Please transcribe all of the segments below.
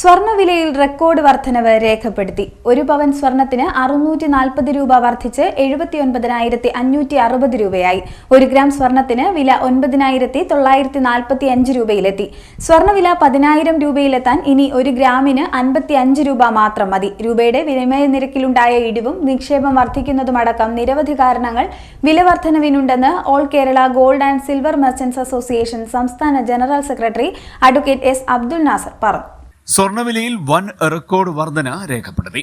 സ്വർണവിലയിൽ record വർധനവ് രേഖപ്പെടുത്തി. ഒരു പവൻ സ്വർണത്തിന് അറുന്നൂറ്റി നാൽപ്പത് രൂപ വർദ്ധിച്ച് എഴുപത്തിയൊൻപതിനായിരത്തി അഞ്ഞൂറ്റി അറുപത് രൂപയായി. ഒരു ഗ്രാം സ്വർണത്തിന് വില ഒൻപതിനായിരത്തി തൊള്ളായിരത്തി നാൽപ്പത്തി അഞ്ച് രൂപയിലെത്തി. സ്വർണവില പതിനായിരം രൂപയിലെത്താൻ ഇനി ഒരു ഗ്രാമിന് അൻപത്തി അഞ്ച് രൂപ മാത്രം മതി. രൂപയുടെ വിനിമയ നിരക്കിലുണ്ടായ ഇടിവും നിക്ഷേപം വർദ്ധിക്കുന്നതുമടക്കം നിരവധി കാരണങ്ങൾ വില വർധനവിനുണ്ടെന്ന് all Kerala gold and silver merchants association സംസ്ഥാന general secretary advocate S Abdul Nasar പറഞ്ഞു. സ്വർണവിലയിൽ വൻ റെക്കോർഡ് വർധന രേഖപ്പെടുത്തി.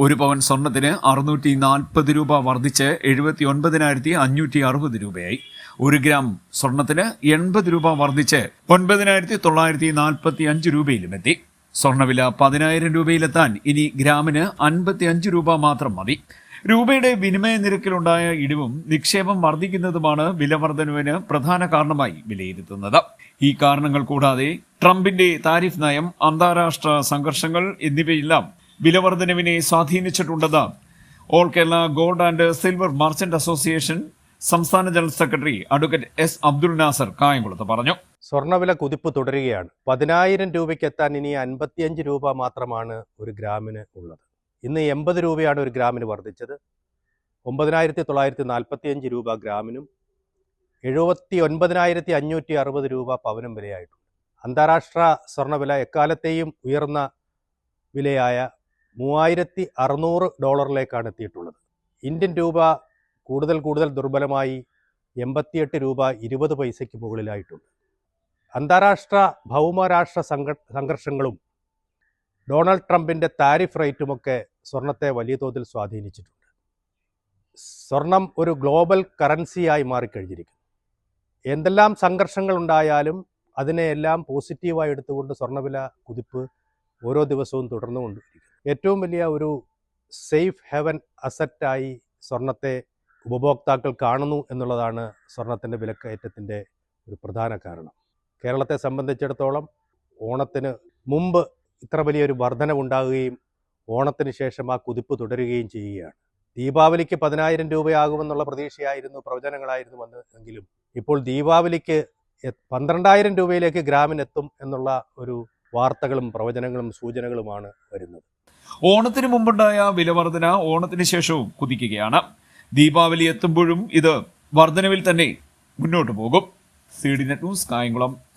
ഒരു പവൻ സ്വർണത്തിന് അറുന്നൂറ്റി നാൽപ്പത് രൂപ വർദ്ധിച്ച് എഴുപത്തി ഒൻപതിനായിരത്തി അഞ്ഞൂറ്റി അറുപത് രൂപയായി. ഒരു ഗ്രാം സ്വർണത്തിന് എൺപത് രൂപ വർദ്ധിച്ച് ഒൻപതിനായിരത്തി തൊള്ളായിരത്തി നാൽപ്പത്തി അഞ്ച് രൂപയിലും എത്തി സ്വർണവില പതിനായിരം രൂപയിലെത്താൻ ഇനി ഗ്രാമിന് അൻപത്തി അഞ്ച് രൂപ മാത്രം മതി. രൂപയുടെ വിനിമയ നിരക്കിലുണ്ടായ ഇടിവും നിക്ഷേപം വർദ്ധിക്കുന്നതുമാണ് വിലവർദ്ധനവിന് പ്രധാന കാരണമായി വിലയിരുത്തുന്നത്. ഈ കാരണങ്ങൾ കൂടാതെ ട്രംപിന്റെ താരിഫ് നയം അന്താരാഷ്ട്ര സംഘർഷങ്ങൾ എന്നിവയെല്ലാം വിലവർദ്ധനവിനെ സ്വാധീനിച്ചിട്ടുണ്ടെന്ന് all Kerala gold and silver merchant association സംസ്ഥാന general secretary advocate S Abdul Nasar കായംകുളത്ത് പറഞ്ഞു. സ്വർണവില കുതിപ്പ് തുടരുകയാണ്. പതിനായിരം രൂപയ്ക്ക് എത്താൻ ഇനി അൻപത്തിയഞ്ച് രൂപ മാത്രമാണ് ഒരു ഗ്രാമിന് ഉള്ളത്. ഇന്ന് എൺപത് രൂപയാണ് ഒരു ഗ്രാമിന് വർദ്ധിച്ചത്. ഒമ്പതിനായിരത്തി തൊള്ളായിരത്തി നാൽപ്പത്തിയഞ്ച് രൂപ ഗ്രാമിനും എഴുപത്തി ഒൻപതിനായിരത്തി അഞ്ഞൂറ്റി അറുപത് രൂപ പവനും വിലയായിട്ടുണ്ട്. അന്താരാഷ്ട്ര സ്വർണവില എക്കാലത്തെയും ഉയർന്ന വിലയായ മൂവായിരത്തി അറുന്നൂറ് ഡോളറിലേക്കാണ് എത്തിയിട്ടുള്ളത്. ഇന്ത്യൻ രൂപ കൂടുതൽ കൂടുതൽ ദുർബലമായി എൺപത്തിയെട്ട് രൂപ ഇരുപത് പൈസയ്ക്ക് മുകളിലായിട്ടുണ്ട്. അന്താരാഷ്ട്ര ഭൗമരാഷ്ട്ര സംഘ സംഘർഷങ്ങളും ഡൊണാൾഡ് ട്രംപിന്റെ താരിഫ് റേറ്റുമൊക്കെ സ്വർണത്തെ വലിയ തോതിൽ സ്വാധീനിച്ചിട്ടുണ്ട്. സ്വർണം ഒരു ഗ്ലോബൽ കറൻസിയായി മാറിക്കഴിഞ്ഞിരിക്കുന്നു. എന്തെല്ലാം സംഘർഷങ്ങൾ ഉണ്ടായാലും അതിനെയെല്ലാം പോസിറ്റീവായി എടുത്തുകൊണ്ട് സ്വർണവില കുതിപ്പ് ഓരോ ദിവസവും തുടർന്നുകൊണ്ടിരിക്കും ഏറ്റവും വലിയ ഒരു സേഫ് ഹെവൻ അസറ്റായി സ്വർണത്തെ ഉപഭോക്താക്കൾ കാണുന്നു എന്നുള്ളതാണ് സ്വർണത്തിന്റെ വിലക്കയറ്റത്തിന്റെ ഒരു പ്രധാന കാരണം. കേരളത്തെ സംബന്ധിച്ചിടത്തോളം ഓണത്തിന് മുമ്പ് ഇത്ര വലിയൊരു വർധനവുണ്ടാകുകയും ഓണത്തിന് ശേഷം ആ കുതിപ്പ് തുടരുകയും ചെയ്യുകയാണ്. ദീപാവലിക്ക് പതിനായിരം രൂപയാകുമെന്നുള്ള പ്രതീക്ഷയായിരുന്നു പ്രവചനങ്ങളായിരുന്നു വന്നതെങ്കിലും ഇപ്പോൾ ദീപാവലിക്ക് പന്ത്രണ്ടായിരം രൂപയിലേക്ക് ഗ്രാമിനെത്തും എന്നുള്ള ഒരു വാർത്തകളും പ്രവചനങ്ങളും സൂചനകളുമാണ് വരുന്നത്. ഓണത്തിന് മുമ്പുണ്ടായ വിലവർധന ഓണത്തിന് ശേഷവും കുതിക്കുകയാണ്. ദീപാവലി എത്തുമ്പോഴും ഇത് വർധനവിൽ തന്നെ മുന്നോട്ട് പോകും. C D net news Kayamkulam.